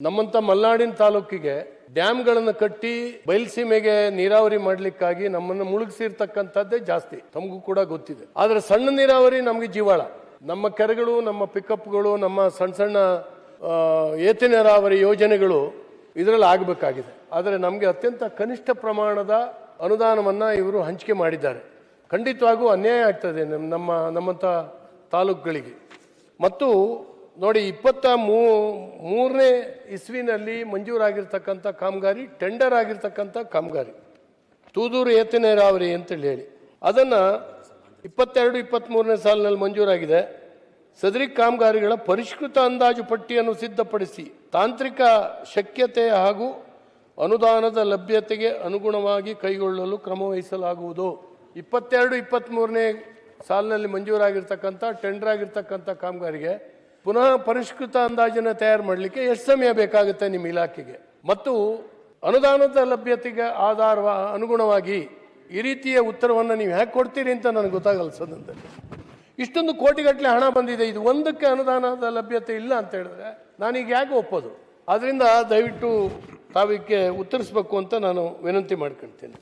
ನಮ್ಮಂತ ಮಲ್ನಾಡಿನ ತಾಲೂಕಿಗೆ ಡ್ಯಾಮ್ಗಳನ್ನು ಕಟ್ಟಿ ಬಯಲ್ಸೀಮೆಗೆ ನೀರಾವರಿ ಮಾಡಲಿಕ್ಕಾಗಿ ನಮ್ಮನ್ನು ಮುಳುಗಿಸಿರ್ತಕ್ಕಂಥದ್ದೇ ಜಾಸ್ತಿ. ತಮಗೂ ಕೂಡ ಗೊತ್ತಿದೆ. ಆದರೆ ಸಣ್ಣ ನೀರಾವರಿ ನಮಗೆ ಜೀವಾಳ. ನಮ್ಮ ಕೆರೆಗಳು, ನಮ್ಮ ಪಿಕಪ್ಗಳು, ನಮ್ಮ ಸಣ್ಣ ಸಣ್ಣ ಏತ ನೀರಾವರಿ ಯೋಜನೆಗಳು ಇದರಲ್ಲಿ ಆಗಬೇಕಾಗಿದೆ. ಆದರೆ ನಮಗೆ ಅತ್ಯಂತ ಕನಿಷ್ಠ ಪ್ರಮಾಣದ ಅನುದಾನವನ್ನು ಇವರು ಹಂಚಿಕೆ ಮಾಡಿದ್ದಾರೆ. ಖಂಡಿತವಾಗೂ ಅನ್ಯಾಯ ಆಗ್ತದೆ ನಮ್ಮ- ನಮ್ಮ ನಮ್ಮಂಥ ತಾಲೂಕುಗಳಿಗೆ. ಮತ್ತು ನೋಡಿ, ಇಪ್ಪತ್ತ ಮೂ, ಮೂರನೇ ಇಸ್ವಿನಲ್ಲಿ ಮಂಜೂರಾಗಿರ್ತಕ್ಕಂಥ ಕಾಮಗಾರಿ ಟೆಂಡರ್ ಆಗಿರ್ತಕ್ಕಂಥ ಕಾಮಗಾರಿ. ತೂದೂರು ಏತ ನೀರಾವರಿ ಅಂತೇಳಿ ಹೇಳಿ. ಅದನ್ನು ಇಪ್ಪತ್ತೆರಡು ಇಪ್ಪತ್ತ್ಮೂರನೇ ಸಾಲಿನಲ್ಲಿ ಮಂಜೂರಾಗಿದೆ. ಸದರಿ ಕಾಮಗಾರಿಗಳ ಪರಿಷ್ಕೃತ ಅಂದಾಜು ಪಟ್ಟಿಯನ್ನು ಸಿದ್ಧಪಡಿಸಿ, ತಾಂತ್ರಿಕ ಶಕ್ಯತೆ ಹಾಗೂ ಅನುದಾನದ ಲಭ್ಯತೆಗೆ ಅನುಗುಣವಾಗಿ ಕೈಗೊಳ್ಳಲು ಕ್ರಮವಹಿಸಲಾಗುವುದು ಇಪ್ಪತ್ತೆರಡು ಇಪ್ಪತ್ತ್ಮೂರನೇ ಸಾಲಿನಲ್ಲಿ ಮಂಜೂರಾಗಿರ್ತಕ್ಕಂಥ ಟೆಂಡರ್ ಆಗಿರ್ತಕ್ಕಂಥ ಕಾಮಗಾರಿಗೆ ಪುನಃ ಪರಿಷ್ಕೃತ ಅಂದಾಜನ್ನು ತಯಾರು ಮಾಡಲಿಕ್ಕೆ ಎಷ್ಟು ಸಮಯ ಬೇಕಾಗುತ್ತೆ ನಿಮ್ಮ ಇಲಾಖೆಗೆ? ಮತ್ತು ಅನುದಾನದ ಲಭ್ಯತೆಗೆ ಆಧಾರ ಅನುಗುಣವಾಗಿ ಈ ರೀತಿಯ ಉತ್ತರವನ್ನು ನೀವು ಹ್ಯಾಕ್ ಕೊಡ್ತೀರಿ ಅಂತ ನನಗೆ ಗೊತ್ತಾಗಲ್ಲ ಸದಂತ ಇಷ್ಟೊಂದು ಕೋಟಿಗಟ್ಟಲೆ ಹಣ ಬಂದಿದೆ, ಇದು ಒಂದಕ್ಕೆ ಅನುದಾನದ ಲಭ್ಯತೆ ಇಲ್ಲ ಅಂತ ಹೇಳಿದ್ರೆ ನಾನೀಗ ಯಾಕೆ ಒಪ್ಪೋದು? ಆದ್ದರಿಂದ ದಯವಿಟ್ಟು ತಾವಿಕ್ಕೆ ಉತ್ತರಿಸಬೇಕು ಅಂತ ನಾನು ವಿನಂತಿ ಮಾಡ್ಕೊಳ್ತೇನೆ.